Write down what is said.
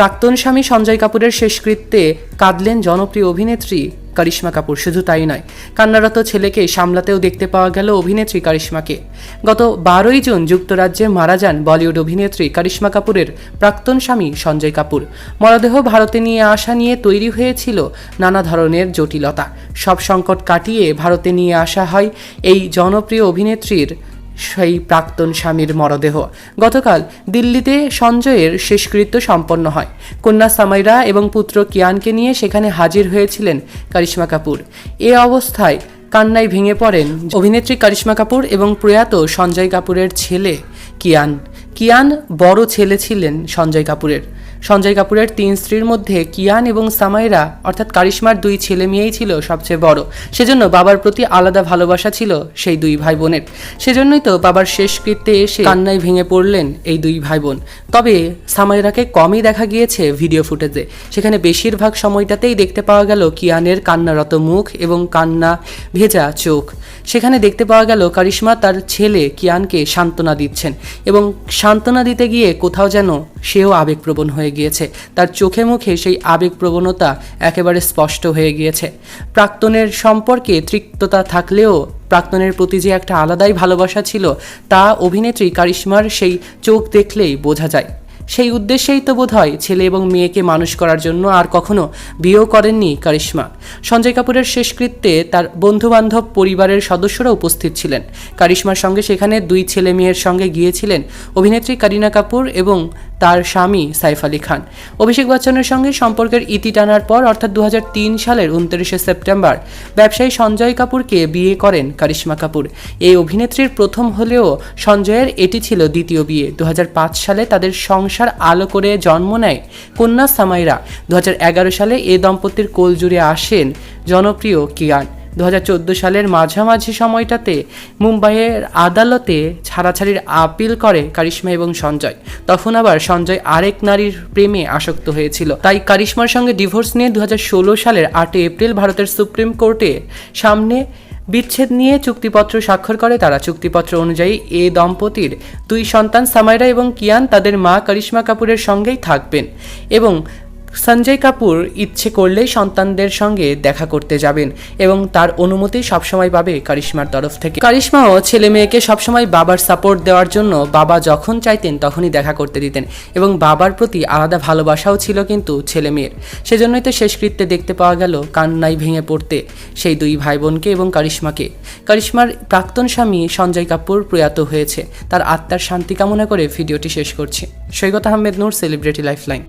প্রাক্তন স্বামী সঞ্জয় কাপুরের শেষকৃত্যে কাঁদলেন জনপ্রিয় অভিনেত্রী কারিশ্মা কাপুর, শুধু তাই নয়, কান্নারত ছেলেকে সামলাতেও দেখতে পাওয়া গেল অভিনেত্রী কারিশ্মাকে। গত বারোই জুন যুক্তরাজ্যে মারা যান বলিউড অভিনেত্রী কারিশ্মা কাপুরের প্রাক্তন স্বামী সঞ্জয় কাপুর। মরদেহ ভারতে নিয়ে আসা নিয়ে তৈরি হয়েছিল নানা ধরনের জটিলতা। সব সংকট কাটিয়ে ভারতে নিয়ে আসা হয় এই জনপ্রিয় অভিনেত্রীর সেই প্রাক্তন স্বামীর মরদেহ। গতকাল দিল্লিতে সঞ্জয়ের শেষকৃত্য সম্পন্ন হয়। কন্যা সামাইরা এবং পুত্র কিয়ানকে নিয়ে সেখানে হাজির হয়েছিলেন কারিশ্মা কাপুর। এ অবস্থায় কান্নায় ভেঙে পড়েন অভিনেত্রী কারিশ্মা কাপুর এবং প্রয়াত সঞ্জয় কাপুরের ছেলে কিয়ান। কিয়ান বড় ছেলে ছিলেন সঞ্জয় কাপুরের। সঞ্জয় কাপুরের তিন স্ত্রীর মধ্যে কিয়ান এবং সামাইরা, অর্থাৎ কারিশ্মার দুই ছেলে মেয়েই ছিল সবচেয়ে বড়। সেজন্য বাবার প্রতি আলাদা ভালোবাসা ছিল সেই দুই ভাই বোনের সেজন্যই তো বাবার শেষকৃত্যে এসে কান্নায় ভেঙে পড়লেন এই দুই ভাই বোন তবে সামাইরাকে কমই দেখা গিয়েছে ভিডিও ফুটেজে। সেখানে বেশিরভাগ সময়টাতেই দেখতে পাওয়া গেল কিয়ানের কান্নারত মুখ এবং কান্না ভেজা চোখ। সেখানে দেখতে পাওয়া গেল কারিশ্মা তার ছেলে কিয়ানকে সান্ত্বনা দিচ্ছেন এবং সান্ত্বনা দিতে গিয়ে কোথাও যেন সেও আবেগপ্রবণ হয়ে গিয়েছে। তার চোখে মুখে সেই আবেগপ্রবণতা একেবারে স্পষ্ট হয়ে গিয়েছে। প্রাক্তনের সম্পর্কে তৃপ্ততা থাকলেও প্রাক্তনের প্রতি যে একটা আলাদাই ভালোবাসা ছিল, তা অভিনেত্রী কারিশ্মার সেই চোখ দেখলেই বোঝা যায়। সেই উদ্দেশ্যেই তো বোধ হয় ছেলে এবং মেয়েকে মানুষ করার জন্য আর কখনো বিয়েও করেননি কারিশ্মা। সঞ্জয় কাপুরের শেষকৃত্যে তার বন্ধুবান্ধব পরিবারের সদস্যরা উপস্থিত ছিলেন। কারিশ্মার সঙ্গে সেখানে দুই ছেলে মেয়ের সঙ্গে গিয়েছিলেন অভিনেত্রী করিনা কাপুর এবং তার স্বামী সাইফ আলী খান। অভিষেক বচ্চনের সঙ্গে সম্পর্কের ইতি টানার পর, অর্থাৎ দু হাজার তিন সালের উনত্রিশে সেপ্টেম্বর, ব্যবসায়ী সঞ্জয় কাপুরকে বিয়ে করেন কারিশ্মা কাপুর। এই অভিনেত্রীর প্রথম হলেও সঞ্জয়ের এটি ছিল দ্বিতীয় বিয়ে। দু হাজার পাঁচ সালে তাদের সংসার আলো করে জন্ম নেয় কন্যা সামাইরা। দু হাজার এগারো সালে এ দম্পতির কোল জুড়ে আসেন জনপ্রিয় কিয়ান। দু হাজার চোদ্দ সালের মাঝামাঝি সময়টাতে মুম্বাইয়ের আদালতে ছাড়াছাড়ির আপিল করে কারিশ্মা এবং সঞ্জয়। তখন আবার সঞ্জয় আরেক নারীর প্রেমে আসক্ত হয়েছিল। তাই কারিশ্মার সঙ্গে ডিভোর্স নিয়ে দুহাজার ষোলো সালের আটই এপ্রিল ভারতের সুপ্রিম কোর্টে সামনে বিচ্ছেদ নিয়ে চুক্তিপত্র স্বাক্ষর করে তারা। চুক্তিপত্র অনুযায়ী এ দম্পতির দুই সন্তান সামাইরা এবং কিয়ান তাদের মা করিশ্মা কাপুরের সঙ্গেই থাকবেন এবং সঞ্জয় কাপুর ইচ্ছে করলেই সন্তানদের সঙ্গে দেখা করতে যাবেন এবং তার অনুমতি সবসময় পাবে কারিশ্মার তরফ থেকে। কারিশ্মাও ছেলে মেয়েকে সবসময় বাবার সাপোর্ট দেওয়ার জন্য বাবা যখন চাইতেন তখনই দেখা করতে দিতেন এবং বাবার প্রতি আলাদা ভালোবাসাও ছিল কিন্তু ছেলে মেয়ের। সেজন্যই তো শেষকৃত্যে দেখতে পাওয়া গেল কান্নাই ভেঙে পড়তে সেই দুই ভাই বোনকে এবং কারিশ্মাকে। কারিশ্মার প্রাক্তন স্বামী সঞ্জয় কাপুর প্রয়াত হয়েছে। তার আত্মার শান্তি কামনা করে ভিডিওটি শেষ করছি। Saikat Ahmed Noor celebrity lifeline